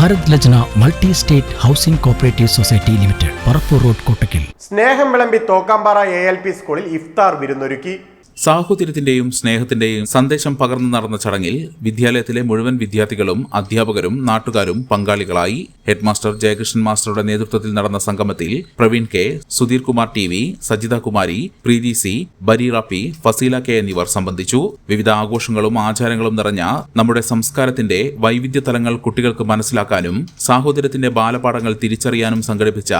Bharat Lajna multi state housing cooperative society limited Parappur road Kottakkal. സ്നേഹം വിളമ്പി തോക്കാമ്പാറ A L P സ്കൂളിൽ ഇഫ്താർ വിരുന്നൊരുക്കി. സാഹോദര്യത്തിന്റെയും സ്നേഹത്തിന്റെയും സന്ദേശം പകർന്നു നടന്ന ചടങ്ങിൽ വിദ്യാലയത്തിലെ മുഴുവൻ വിദ്യാർത്ഥികളും അധ്യാപകരും നാട്ടുകാരും പങ്കാളികളായി ഹെഡ്മാസ്റ്റർ ജയകൃഷ്ണൻ മാസ്റ്ററുടെ നേതൃത്വത്തിൽ നടന്ന സംഗമത്തിൽ Praveen K Sudheer Kumar T V Sajitha Kumari Preethi C Bareera P Fasila K എന്നിവർ സംബന്ധിച്ചു. വിവിധ ആഘോഷങ്ങളും ആചാരങ്ങളും നിറഞ്ഞ നമ്മുടെ സംസ്കാരത്തിന്റെ വൈവിധ്യ തലങ്ങൾ കുട്ടികൾക്ക് മനസ്സിലാക്കാനും സാഹോദര്യത്തിന്റെ ബാലപാഠങ്ങൾ തിരിച്ചറിയാനും സംഘടിപ്പിച്ച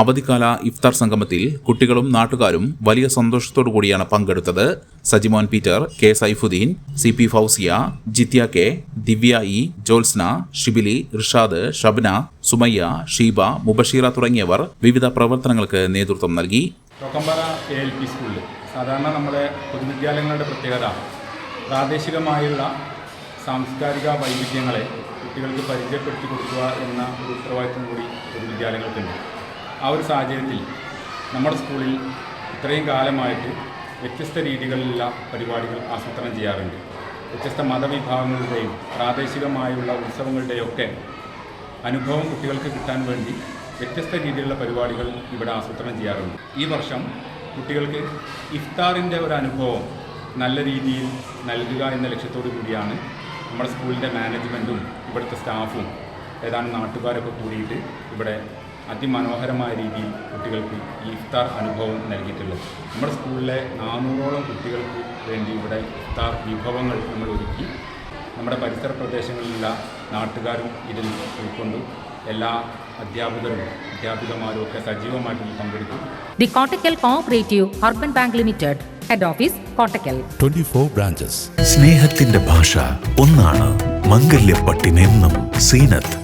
അവധിക്കാല ഇഫ്താർ സംഗമത്തിൽ കുട്ടികളും നാട്ടുകാരും വലിയ സന്തോഷത്തോടു കൂടിയാണ് പങ്കെടുത്തത് Sajimon Peter K Saifudheen C P Fousiya Jithya K Divya E Jyotsna Shibili Rishad Shabna Sumayya Sheeba Mubasheera തുടങ്ങിയവർ വിവിധ പ്രവർത്തനങ്ങൾക്ക് നേതൃത്വം നൽകി. സാധാരണ നമ്മുടെ പൊതുവിദ്യാലയങ്ങളുടെ പ്രത്യേകത പ്രാദേശികമായുള്ള സാംസ്കാരിക വൈവിധ്യങ്ങളെ കുട്ടികൾക്ക് പരിചയപ്പെടുത്തി കൊടുക്കുക എന്ന ഒരു ഉത്തരവാദിത്വം കൂടി പൊതുവിദ്യാലയങ്ങൾക്കുണ്ട്. ആ ഒരു സാഹചര്യത്തിൽ നമ്മുടെ സ്കൂളിൽ ഇത്രയും കാലമായിട്ട് വ്യത്യസ്ത രീതികളിലുള്ള പരിപാടികൾ ആസൂത്രണം ചെയ്യാറുണ്ട്. വ്യത്യസ്ത മതവിഭാഗങ്ങളുടെയും പ്രാദേശികമായുള്ള ഉത്സവങ്ങളുടെയൊക്കെ അനുഭവം കുട്ടികൾക്ക് കിട്ടാൻ വേണ്ടി വ്യത്യസ്ത രീതിയിലുള്ള പരിപാടികൾ ഇവിടെ ആസൂത്രണം ചെയ്യാറുണ്ട്. ഈ വർഷം കുട്ടികൾക്ക് ഇഫ്താറിന്റെ ഒരു അനുഭവം നല്ല രീതിയിൽ നൽകുക എന്ന ലക്ഷ്യത്തോടു കൂടിയാണ് നമ്മുടെ സ്കൂളിന്റെ മാനേജ്മെന്റും ഇവിടുത്തെ സ്റ്റാഫും ഏതാണ്ട് നാട്ടുകാരൊക്കെ കൂടിയിട്ട് ഇവിടെ അതിമനോഹരമായ രീതിയിൽ കുട്ടികൾക്ക് ഈ ഇഫ്താർ അനുഭവം നൽകിയിട്ടുള്ളത്. നമ്മുടെ സ്കൂളിലെ നാനൂറോളം കുട്ടികൾക്ക് വേണ്ടി ഇവിടെ ഇഫ്താർ വിഭവങ്ങൾ നമ്മൾ ഒരുക്കി. നമ്മുടെ പരിസര പ്രദേശങ്ങളിലുള്ള നാട്ടുകാരും ഇതിൽ ഉൾക്കൊണ്ടു. എല്ലാ അധ്യാപകരും അധ്യാപികമാരും ഒക്കെ സജീവമായിട്ട് പങ്കെടുത്തു. The Kottakkal Kottakkal urban bank limited head office Kottakkal. Twenty 24 branches. സ്നേഹത്തിന്റെ ഭാഷ ഒന്നാണ് മംഗല്യപ്പട്ടിനെന്നും Seenath.